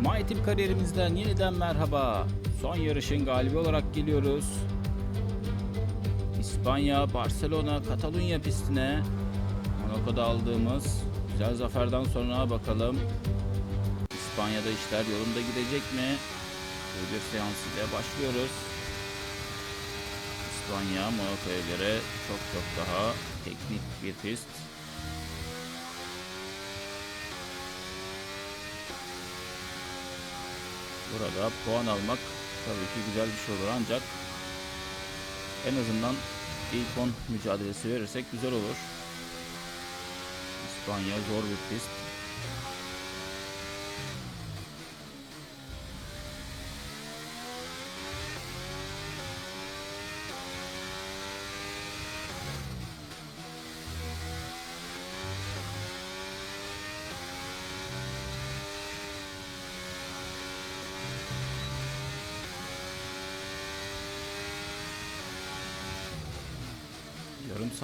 My Team kariyerimizden yeniden merhaba. Son yarışın galibi olarak geliyoruz. İspanya, Barcelona, Katalunya pistine Monaco'da aldığımız güzel zaferden sonra bakalım İspanya'da işler yolunda gidecek mi? Bir seans ile başlıyoruz. İspanya Monaco'ya göre çok çok daha teknik bir pist. Burada puan almak tabii ki güzel bir şey olur ancak en azından ilk 10 mücadelesi verirsek güzel olur. İspanya zor bir pist.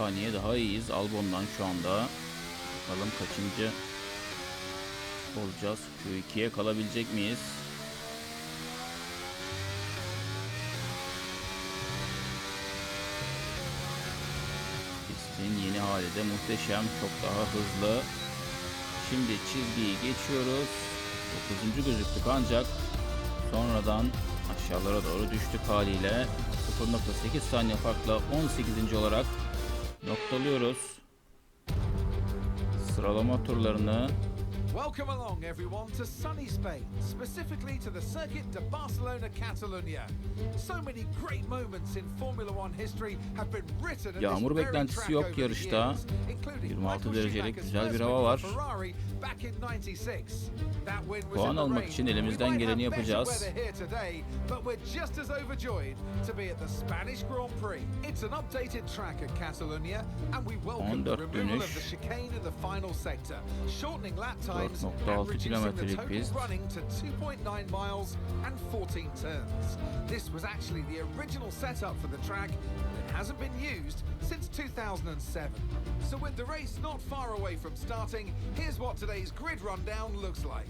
Saniye daha iyiyiz Albon'dan şu anda. Bakalım kaçıncı olacağız. Q2'ye kalabilecek miyiz? Pistin yeni hali de muhteşem. Çok daha hızlı. Şimdi çizgiyi geçiyoruz. 9. gözüktük ancak sonradan aşağılara doğru düştük haliyle 0.8 saniye farkla 18. olarak noktalıyoruz. Sıralama turlarını Welcome along, everyone, to sunny Spain, specifically to the Circuit de Barcelona Catalunya. So many great moments in Formula One history have been written at Yağmur this beklentisi yok yarışta. 26 derecelik güzel bir hava var. Puan almak için elimizden geleni yapacağız. It's an updated track at Catalunya and we welcome the removal of the chicane in the final sector, shortening lap time 4.6 and reducing kilometrelik pist. running to 2.9 miles and 14 turns. This was actually the original setup for the track that hasn't been used since 2007. So with the race not far away from starting, here's what today's grid rundown looks like.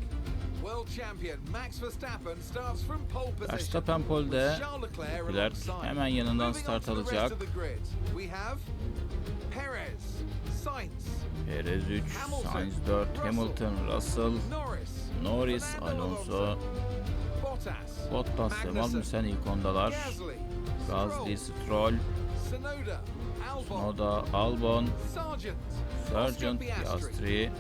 World champion Max Verstappen starts from pole position. Verstappen Charles Leclerc hemen yanından start to the rest alacak. of the grid, We have Perez, Sainz, Perez 3, Hamilton, Sainz 4, Russell, Hamilton, Russell, Norris, Norris, Alonso, Bottas, Bottas ve Magnussen, ilk ondalar. Gasly, Stroll, Noda, Albon, Sargent, Piastri, Piastri.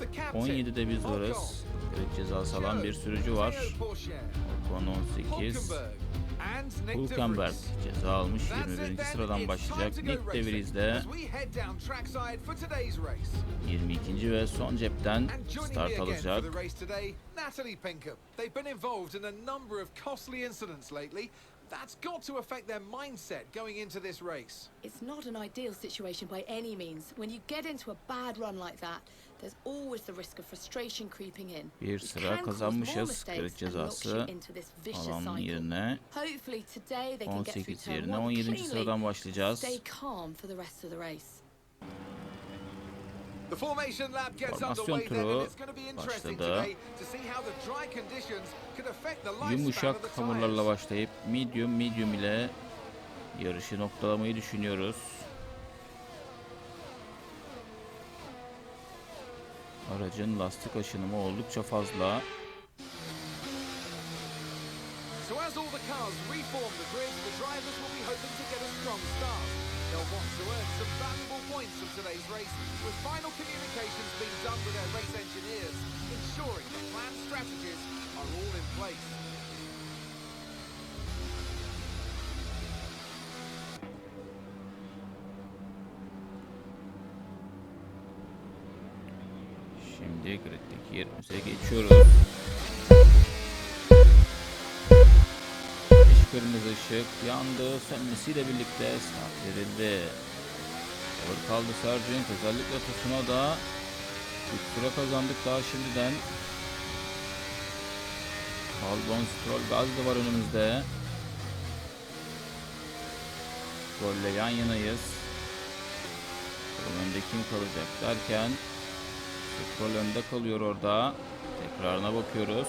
the captain, 17'de biz varız. Grid cezası alan bir sürücü var. Ocon 18. Hulkenberg, and Nick de ceza almış. 21. sıradan başlayacak. to go Nick de racing Vries de we head down trackside for today's race. 22. ve son cepten And joining me start again alacak. for the race today, Natalie Pinkham. They've been involved in a number of costly incidents lately. That's got to affect their mindset going into this race. It's not an ideal situation by any means. When you get into a bad run like that, there's always the risk of frustration creeping in. Bir It sıra kazanmışız knocks cezası you into this vicious alan cycle. yerine. Hopefully today they can get through 18 turn yerine one 17. cleanly sıradan başlayacağız. Stay calm for the rest of the race. The formation lap gets Formasyon turu and it's going to be interesting başladı. today to see how the dry conditions could affect the lifespan Yumuşak hamurlarla başlayıp medium medium ile yarışı noktalamayı düşünüyoruz. Aracın lastik aşınımı oldukça fazla. So as all the cars reform the grid, the drivers will be hoping to get a strong start. They'll want to earn some valuable points from today's race, with final communications being done with their race engineers, ensuring the planned strategies are all in place. Şimdi griddeki yerimize geçiyoruz. Yeşil kırmızı ışık yandı. Sönmesiyle birlikte start verildi. Ağır kaldı Sargent. Özellikle Tsunoda. Bir sıra kazandık daha şimdiden. Albon Stroll Gazlı var önümüzde. Stroll'le yan yanayız. Bakalım önde kim kalacak derken Kontrol önde kalıyor orada. Tekrarına bakıyoruz.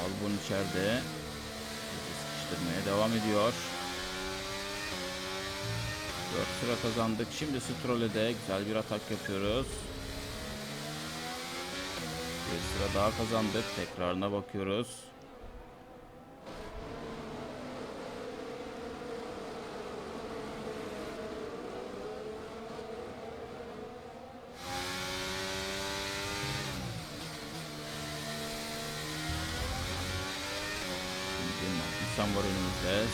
Albon içeride. Sıkıştırmaya devam ediyor. 4 sıra kazandık. Şimdi Stroll'e de güzel bir atak yapıyoruz. Bir sıra daha kazandık. Tekrarına bakıyoruz. Magnussen var önümüzde.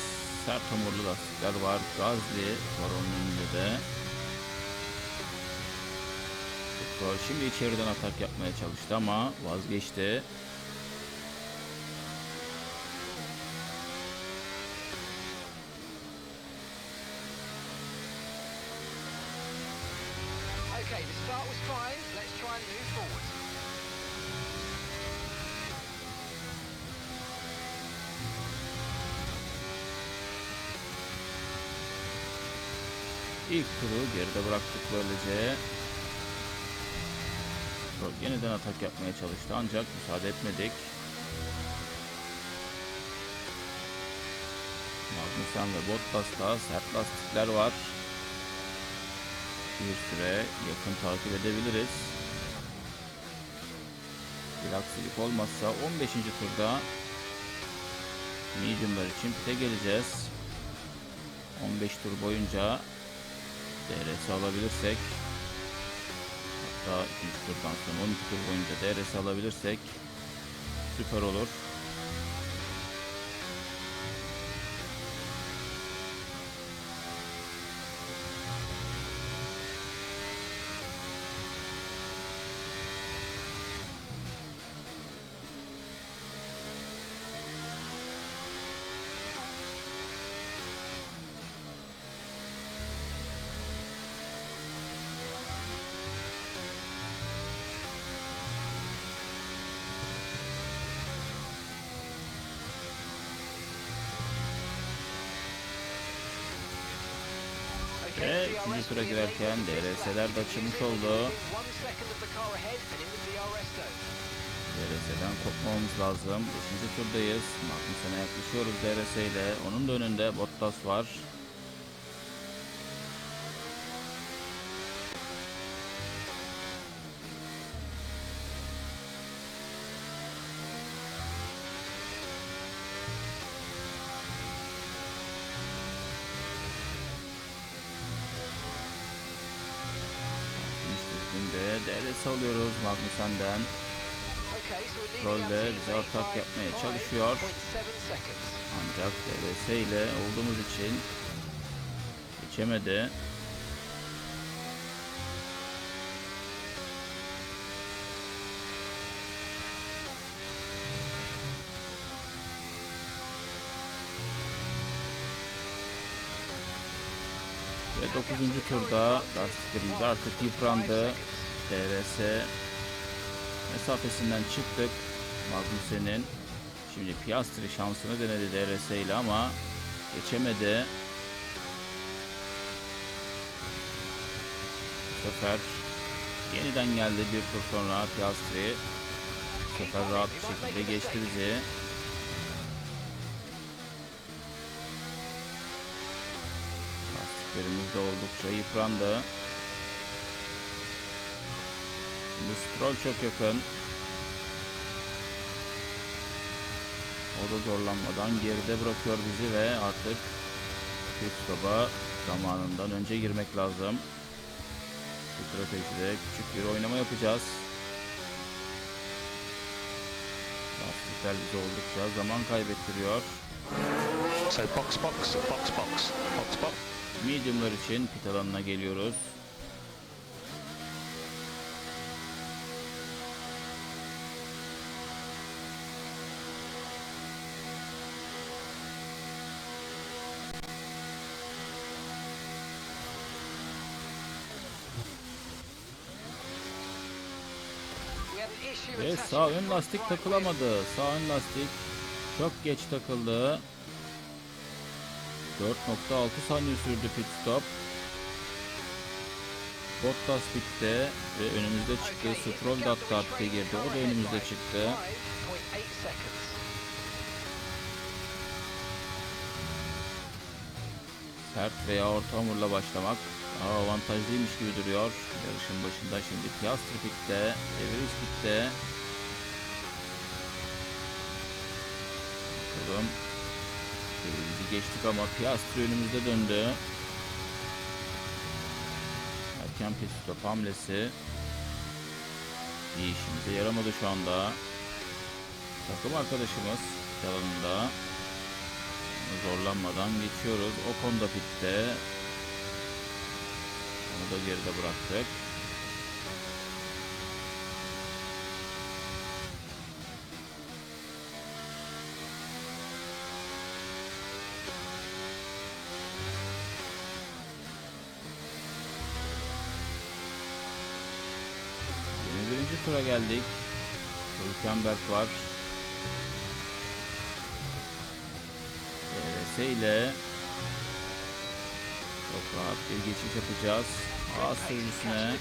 Sert hamurlu lastikler var. Gazli var onun önünde de. Şimdi içeriden atak yapmaya çalıştı ama vazgeçti. İlk turu geride bıraktık böylece. Yeniden atak yapmaya çalıştı ancak müsaade etmedik. Magnussen ve Bottas'ta sert lastikler var. Bir süre yakın takip edebiliriz. Bir aksilik olmazsa 15. turda mediumlar için pite geleceğiz. 15 tur boyunca DRS alabilirsek hatta ikinci turdan sonra 12 tur boyunca DRS alabilirsek süper olur. Ve ikinci tura girerken DRS'ler de açılmış oldu. DRS'den kopmamız lazım. 5. turdayız. Magnussen'e yaklaşıyoruz DRS ile. Onun da önünde Bottas var. DRS alıyoruz Magnussen'den. Okay, so we're Troll leading de our bize atak yapmaya 5.7 çalışıyor. Ancak DRS ile olduğumuz için geçemedi. Ve 9. turda lastiklerimiz artık yıprandı. DRS mesafesinden çıktık. Magnussen'in Şimdi Piastri şansını denedi DRS ile ama geçemedi. Bu sefer yeniden geldi bir tur sonra Piastri. Bu sefer rahat bir şekilde geçti bizi. Lastiklerimiz de oldukça yıprandı. Şimdi Stroll çok yakın. O da zorlanmadan geride bırakıyor bizi ve artık pit stop'a zamanından önce girmek lazım. Bu stratejide küçük bir oynama yapacağız. Lastikler bizi oldukça zaman kaybettiriyor. So box, box, box, box, box, box. Medium'lar için pit alanına geliyoruz. Ve sağ ön lastik takılamadı. Sağ ön lastik çok geç takıldı. 4.6 saniye sürdü pit stop. Bottas bitti ve önümüzde çıktı. Stroll da hatta pite girdi. O da önümüzde çıktı. Sert veya orta hamurla başlamak daha avantajlıymış gibi duruyor. Yarışın başında şimdi Piastri pitte, De Vries pitte. Bakalım. Vries'i geçtik ama Piastri önümüzde döndü. Erken pit stop hamlesi. İyi işimize yaramadı şu anda. Takım arkadaşımız yanında. Zorlanmadan geçiyoruz. O konuda pitte. Onu da geride bıraktık. Birinci tura geldik. Hülkenberg var. DRS ile çok rahat bir geçiş yapacağız. A sürücüsüne.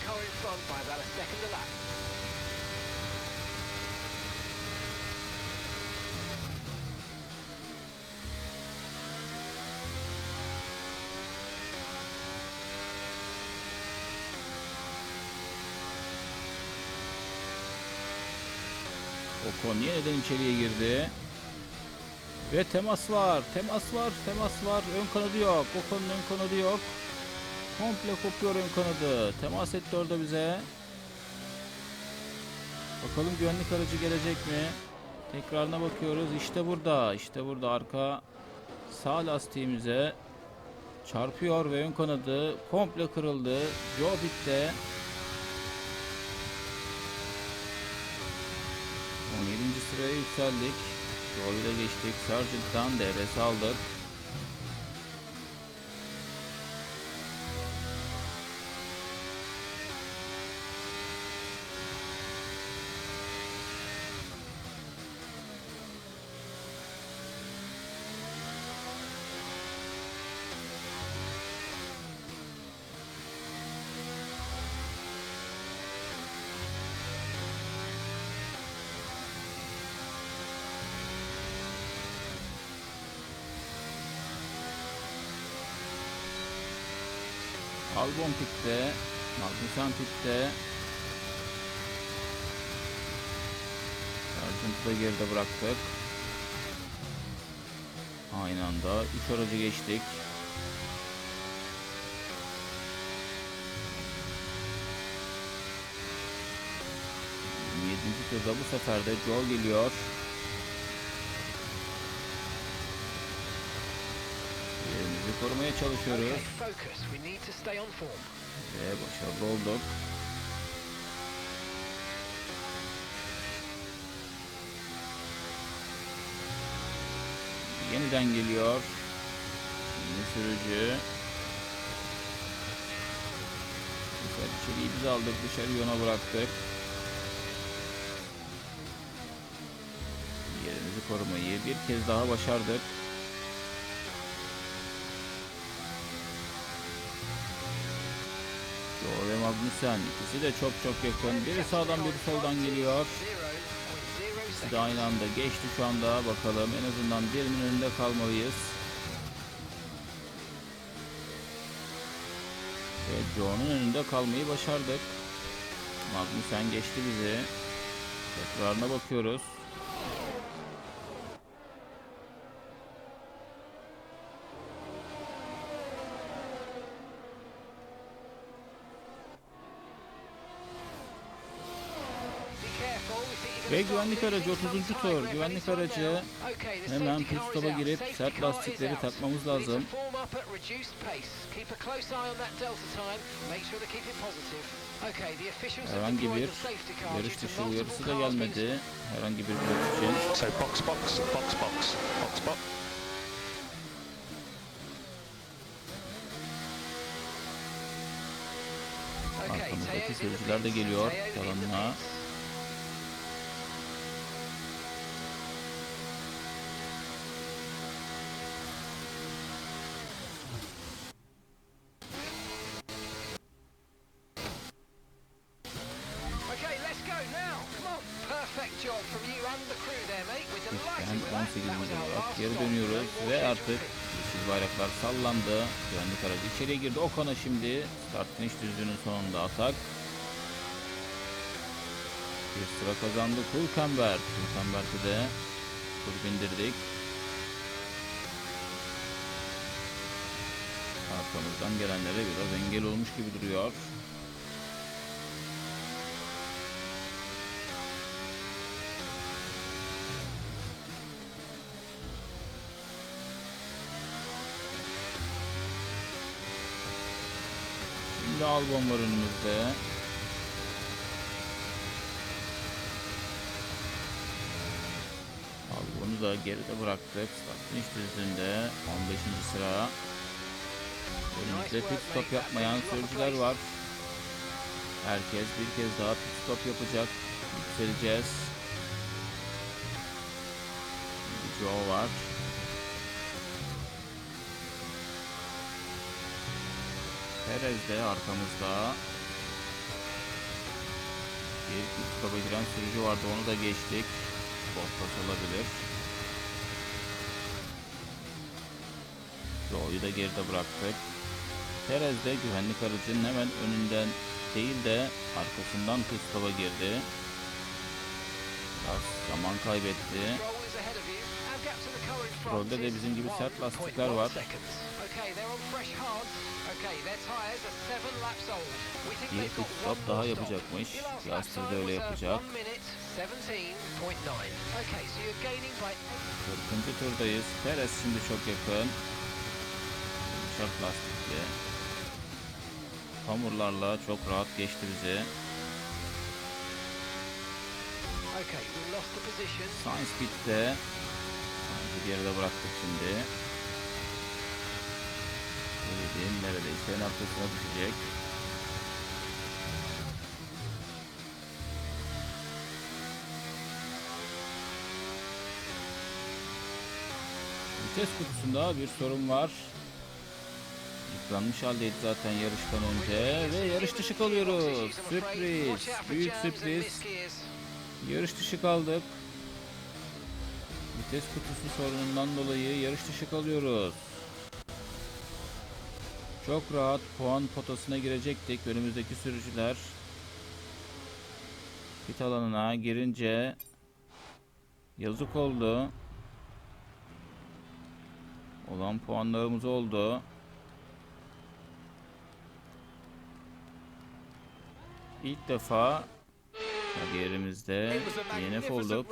Ocon yeniden içeriye girdi. Ve temas var, temas var, temas var. Ön kanadı yok. Ocon'un ön kanadı yok. Komple kopuyor ön kanadı. Temas etti orada bize. Bakalım güvenlik aracı gelecek mi? Tekrarına bakıyoruz. İşte burada. İşte burada arka sağ lastiğimize çarpıyor ve ön kanadı komple kırıldı. Joe bitti. 17. sıraya yükseldik. Da geçtik. Sargent'tan DRS aldık. Albon pitte. Magnussen pitte. Sargent'ı da geride bıraktık. Aynı anda 3 aracı geçtik. Yedinci turda bu sefer de Joe geliyor. Yerimizi korumaya çalışıyoruz. Okay, focus. We need to stay on form. Ve başarılı olduk. Yeniden geliyor. Yeni sürücü. Sefer içeriği biz aldık dışarı yona bıraktık. Yerimizi korumayı bir kez daha başardık. Joe ve Magnussen ikisi de çok çok yakın. Biri sağdan biri soldan geliyor. İkisi de aynı anda geçti şu anda. Bakalım en azından birinin önünde kalmalıyız. Ve Joe'nun önünde kalmayı başardık. Magnussen geçti bizi. Tekrarına bakıyoruz. Ve güvenlik aracı 30. tur. Güvenlik aracı hemen pit stop'a girip sert lastikleri takmamız lazım. Herhangi bir yarış dışı uyarısı da gelmedi. Herhangi bir pilot için. So box, box, box, box, box, box. Arkamızdaki sürücüler de geliyor alanına. Bayraklar sallandı. Güvenlik aracı içeriye girdi. Okan'a şimdi start finish düzlüğünün sonunda atak. Bir sıra kazandı Kulkenberg. Kulkenberg'i de tur bindirdik. Arkamızdan gelenlere biraz engel olmuş gibi duruyor. Albon var önümüzde. Albon'u da geride bıraktık. Start finish düzlüğünde 15. sıra. Önümüzde pit stop yapmayan sürücüler var. Herkes bir kez daha pit stop yapacak. Yükseleceğiz. Joe var. Perez de arkamızda. Bir stop'a giren sürücü vardı onu da geçtik. Bottas olabilir. Joe'yu da geride bıraktık. Perez de güvenlik aracının hemen önünden değil de arkasından stop'a girdi. Biraz zaman kaybetti. Stroll'de de bizim gibi sert lastikler 1.1 var. Bir pit stop daha yapacakmış. De time öyle uh, yapacak. one minute 17.9. Okay, so you're gaining by 40. turdayız. Perez şimdi çok yakın. Yumuşak lastikli. Hamurlarla çok rahat geçti bizi. Okay, we lost the position. Sainz bitti. Sainz'i geride bıraktık şimdi. Söylediğim neredeyse en arkasına düşecek. Vites kutusunda bir sorun var. Yıpranmış haldeydi zaten yarıştan önce ve yarış dışı kalıyoruz. Sürpriz, büyük sürpriz. Yarış dışı kaldık. Vites kutusu sorunundan dolayı yarış dışı kalıyoruz. Çok rahat puan potasına girecektik önümüzdeki sürücüler. Pit alanına girince yazık oldu. Olan puanlarımız oldu. İlk defa kariyerimizde magnificent olduk.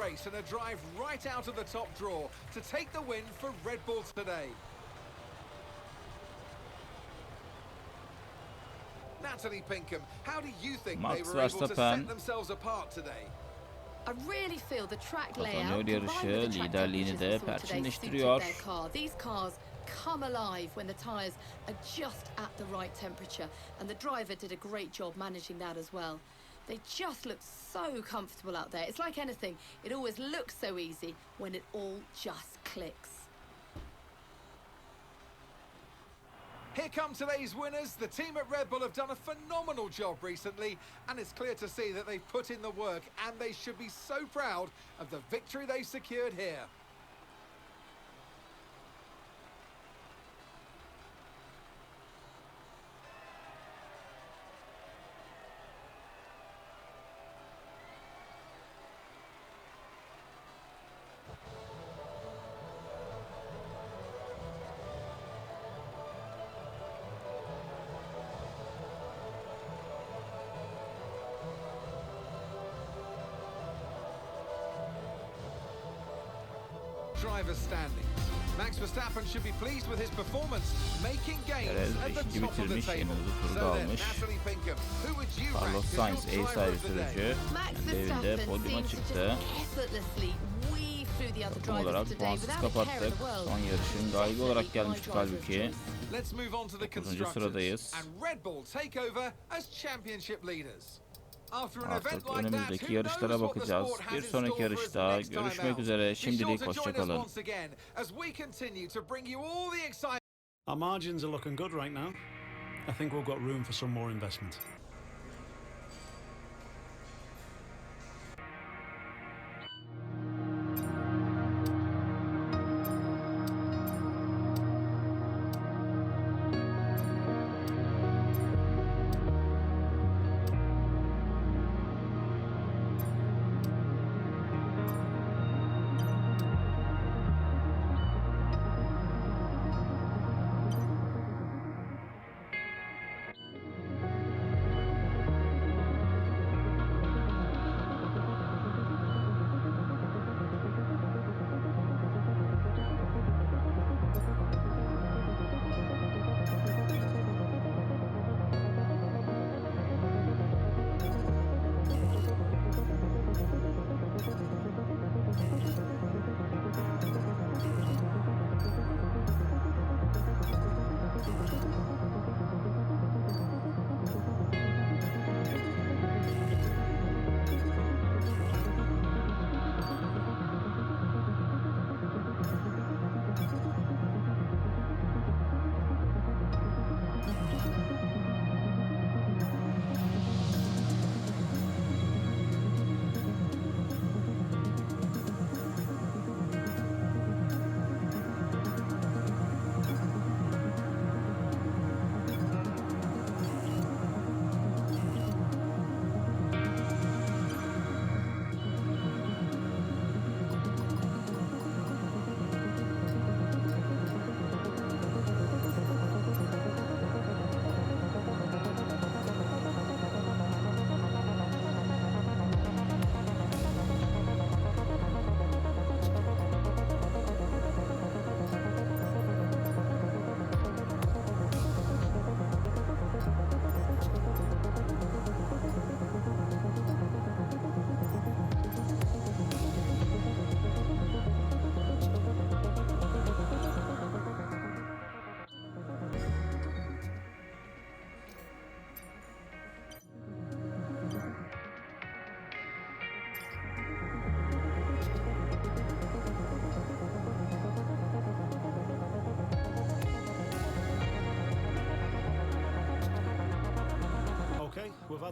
Natalie Pinkham, how do you think Max they were able to Verstappen. set themselves apart today? I really feel the track layout yarışı, combined with the track liderliğini temperatures de we saw today perçinleştiriyor. their car. These cars come alive when the tyres are just at the right temperature and the driver did a great job managing that as well. They just look so comfortable out there. It's like anything, it always looks so easy when it all just clicks. Here come today's winners. The team at Red Bull have done a phenomenal job recently, and it's clear to see that they've put in the work, and they should be so proud of the victory they've secured here. Driver standings. Max Verstappen should be pleased with his performance, making gains at the top of the table. So then. Natalie Pinkham, who would you rank Carlos as Sainz driver sahibi of the day? sürücü. Max Kendi evinde Verstappen podyuma çıktı. just effortlessly weave through the other Takım drivers olarak today puansız without a care in kapattık. the world. Son yarışın galibi olarak gelmiştik halbuki. Let's move on to the constructors. And Red Bull take over as championship leaders. After an event Artık like that, önümüzdeki yarışlara bakacağız. Bir in sonraki yarışta görüşmek üzere. Şimdilik to join us hoşçakalın. once again as we continue to bring you all the excitement Our margins are looking good right now. I think we've got room for some more investment.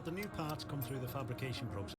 The new parts come through the fabrication process.